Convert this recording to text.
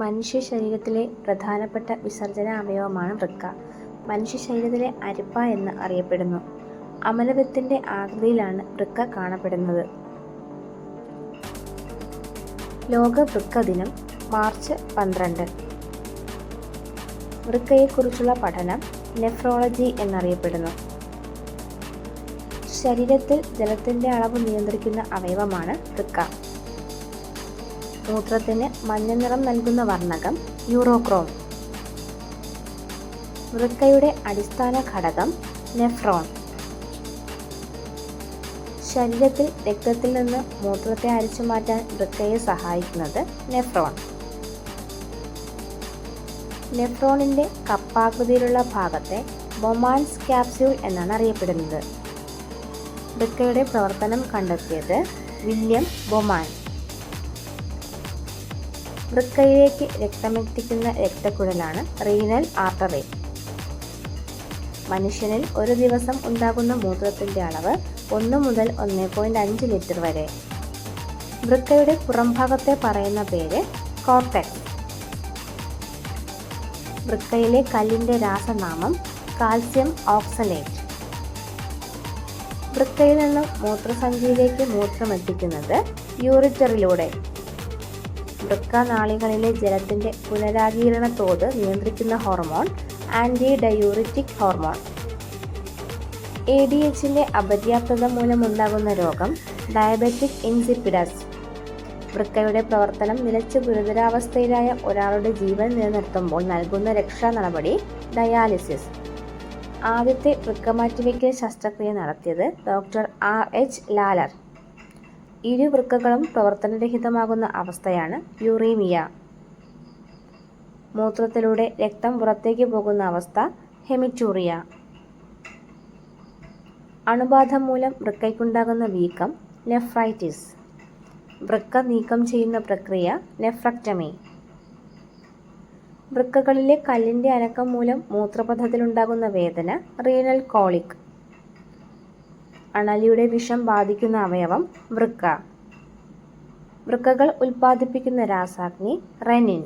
മനുഷ്യ ശരീരത്തിലെ പ്രധാനപ്പെട്ട വിസർജന അവയവമാണ് വൃക്ക. മനുഷ്യ ശരീരത്തിലെ അരിപ്പ എന്ന് അറിയപ്പെടുന്നു. അമലവൃത്തിന്റെ ആകൃതിയിലാണ് വൃക്ക കാണപ്പെടുന്നത്. ലോക വൃക്ക ദിനം മാർച്ച് പന്ത്രണ്ട്. വൃക്കയെക്കുറിച്ചുള്ള പഠനം നെഫ്രോളജി എന്നറിയപ്പെടുന്നു. ശരീരത്തിൽ ജലത്തിന്റെ അളവ് നിയന്ത്രിക്കുന്ന അവയവമാണ് വൃക്ക. മൂത്രത്തിന് മഞ്ഞ നിറം നൽകുന്ന വർണകം യൂറോക്രോം. വൃക്കയുടെ അടിസ്ഥാന ഘടകം നെഫ്രോൺ. ശരീരത്തിൽ രക്തത്തിൽ നിന്ന് മൂത്രത്തെ അരിച്ചു മാറ്റാൻ വൃക്കയെ സഹായിക്കുന്നത് നെഫ്രോൺ. നെഫ്രോണിന്റെ കപ്പാകൃതിയിലുള്ള ഭാഗത്തെ ബൊമാൻസ് ക്യാപ്സ്യൂൾ എന്നാണ് അറിയപ്പെടുന്നത്. വൃക്കയുടെ പ്രവർത്തനം കണ്ടെത്തിയത് വില്യം ബൊമാൻ. വൃക്കയിലേക്ക് രക്തമെത്തിക്കുന്ന രക്തക്കുഴലാണ് റീനൽ ആർട്ടറി. മനുഷ്യനിൽ ഒരു ദിവസം ഉണ്ടാകുന്ന മൂത്രത്തിന്റെ അളവ് ഒന്ന് മുതൽ ഒന്ന് പോയിന്റ് അഞ്ച് ലിറ്റർ വരെ. വൃക്കയുടെ പുറംഭാഗത്തെ പറയുന്ന പേര് കോർട്ടക്സ് വൃക്കയിലെ കല്ലിന്റെ രാസനാമം കാൽസ്യം ഓക്സലേറ്റ്. വൃക്കയിൽ നിന്നും മൂത്രസഞ്ചിയിലേക്ക് മൂത്രമെത്തിക്കുന്നത് യൂറിറ്ററിലൂടെ. വൃക്കനാളികളിലെ ജലത്തിന്റെ പുനരാഗീരണ തോത് നിയന്ത്രിക്കുന്ന hormone anti diuretic hormone. A D എച്ചിന്റെ അപര്യാപ്തത മൂലമുണ്ടാകുന്ന രോഗം ഡയബറ്റിക് ഇൻസിപ്പിഡസ്. വൃക്കയുടെ പ്രവർത്തനം നിലച്ച് ഗുരുതരാവസ്ഥയിലായ ഒരാളുടെ ജീവൻ നിലനിർത്തുമ്പോൾ നൽകുന്ന രക്ഷാ നടപടി ഡയാലിസിസ്. ആദ്യത്തെ വൃക്കമാറ്റിവയ്ക്കൽ ശസ്ത്രക്രിയ നടത്തിയത് ഡോക്ടർ ആർ എച്ച് ലാലർ. ഇരു വൃക്കകളും പ്രവർത്തനരഹിതമാകുന്ന അവസ്ഥയാണ് യുറീമിയ. മൂത്രത്തിലൂടെ രക്തം പുറത്തേക്ക് പോകുന്ന അവസ്ഥ ഹെമിറ്റൂറിയ. അണുബാധ മൂലം വൃക്കയ്ക്കുണ്ടാകുന്ന വീക്കം നെഫ്രൈറ്റിസ്. വൃക്ക നീക്കം ചെയ്യുന്ന പ്രക്രിയ നെഫ്രക്ടമി. വൃക്കകളിലെ കല്ലിന്റെ അനക്കം മൂലം മൂത്രപഥത്തിലുണ്ടാകുന്ന വേദന റീനൽ കോളിക്. അണലിയുടെ വിഷം ബാധിക്കുന്ന അവയവം വൃക്ക. വൃക്കകൾ ഉൽപ്പാദിപ്പിക്കുന്ന രാസാഗ്നി റെനിൻ.